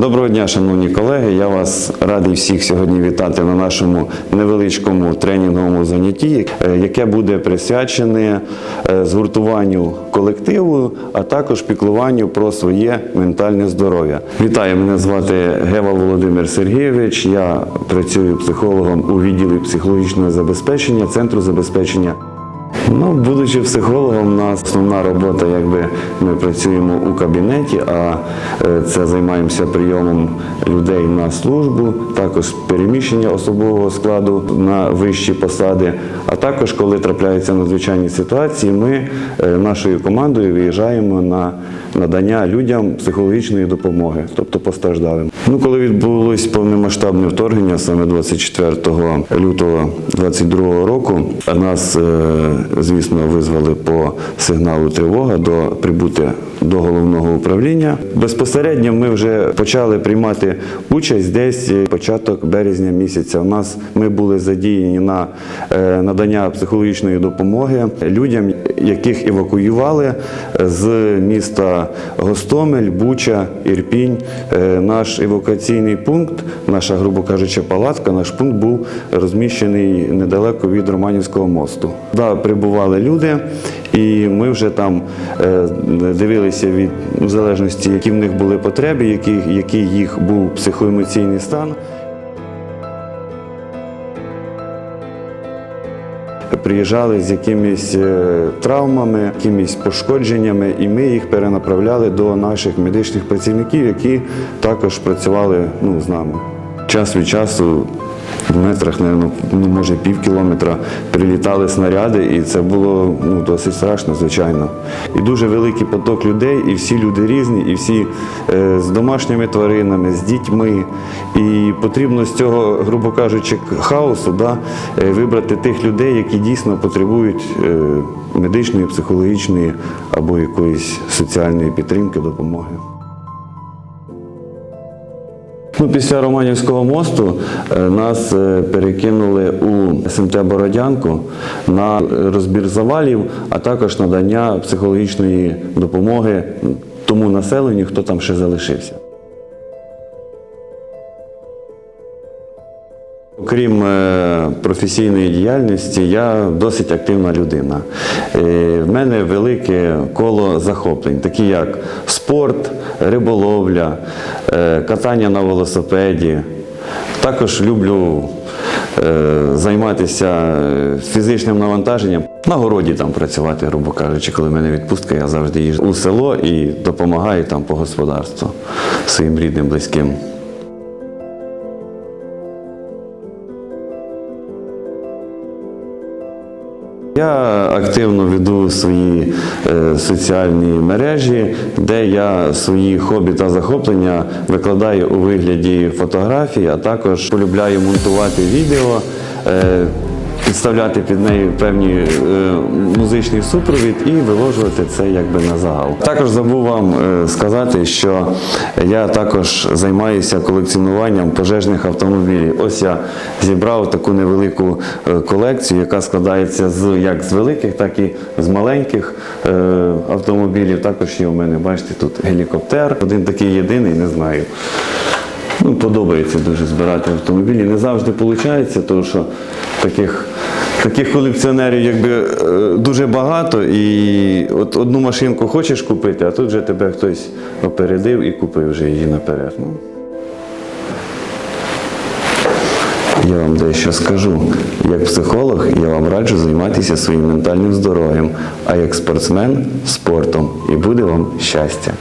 Доброго дня, шановні колеги. Я вас радий всіх сьогодні вітати на нашому невеличкому тренінговому занятті, е, яке буде присвячене е, згуртуванню колективу, а також піклуванню про своє ментальне здоров'я. Вітаю, мене звати Гева Володимир Сергійович. Я працюю психологом у відділі психологічного забезпечення Центру забезпечення Ну, будучи психологом, у нас основна робота, якби ми працюємо у кабінеті, а е, це займаємося прийомом людей на службу, також переміщення особового складу на вищі посади. А також, коли трапляються надзвичайні ситуації, ми е, нашою командою виїжджаємо на надання людям психологічної допомоги, тобто постраждалим. Ну, коли відбулось повномасштабне вторгнення, саме 24 лютого 2022 року, нас, е, звісно, визвали по сигналу тривога до прибути до головного управління. Безпосередньо ми вже почали приймати участь десь початок березня місяця. У нас ми були задіяні на е, надання психологічної допомоги людям, яких евакуювали з міста Гостомель, Буча, Ірпінь. Е, Наш евакуаційний пункт, наша, грубо кажучи, палатка, наш пункт був розміщений недалеко від Романівського мосту. Да, прибували люди, і ми вже там е, дивилися від в залежності, які в них були потреби, який, який їх був психоемоційний стан. Приїжджали з якимись е, травмами, якимись пошкодженнями, і ми їх перенаправляли до наших медичних працівників, які також працювали ну, з нами. Час від часу в метрах, напевно, ну, може пів кілометра прилітали снаряди, і це було ну, досить страшно, звичайно. І дуже великий поток людей, і всі люди різні, і всі е, з домашніми тваринами, з дітьми. І потрібно з цього, грубо кажучи, хаосу да, е, вибрати тих людей, які дійсно потребують е, медичної, психологічної або якоїсь соціальної підтримки, допомоги. Ну, після Романівського мосту е, нас е, перекинули у СМТ Бородянку на розбір завалів, а також надання психологічної допомоги тому населенню, хто там ще залишився. Окрім е, професійної діяльності, я досить активна людина. Е, В мене велике коло захоплень, такі як спорт, риболовля, е, катання на велосипеді. Також люблю займатися фізичним навантаженням. На городі там працювати, грубо кажучи, коли в мене відпустка, я завжди їжджу у село і допомагаю там по господарству своїм рідним, близьким. Я активно веду свої е, соціальні мережі, де я свої хобі та захоплення викладаю у вигляді фотографій, а також полюбляю монтувати відео, е, підставляти під неї певні е, музичний супровід і виложувати це якби на загал. Також забув вам е, сказати, що я також займаюся колекціонуванням пожежних автомобілів. Ось я зібрав таку невелику е, колекцію, яка складається з як з великих, так і з маленьких автомобілів. Також є у мене, бачите, тут гелікоптер. Один такий єдиний, не знаю. Ну, подобається дуже збирати автомобілі. Не завжди виходить, тому що таких, таких колекціонерів якби, е, дуже багато. І от одну машинку хочеш купити, а тут вже тебе хтось опередив і купив вже її наперед. Ну. Я вам дещо скажу. Як психолог, я вам раджу займатися своїм ментальним здоров'ям, а як спортсмен спортом. І буде вам щастя.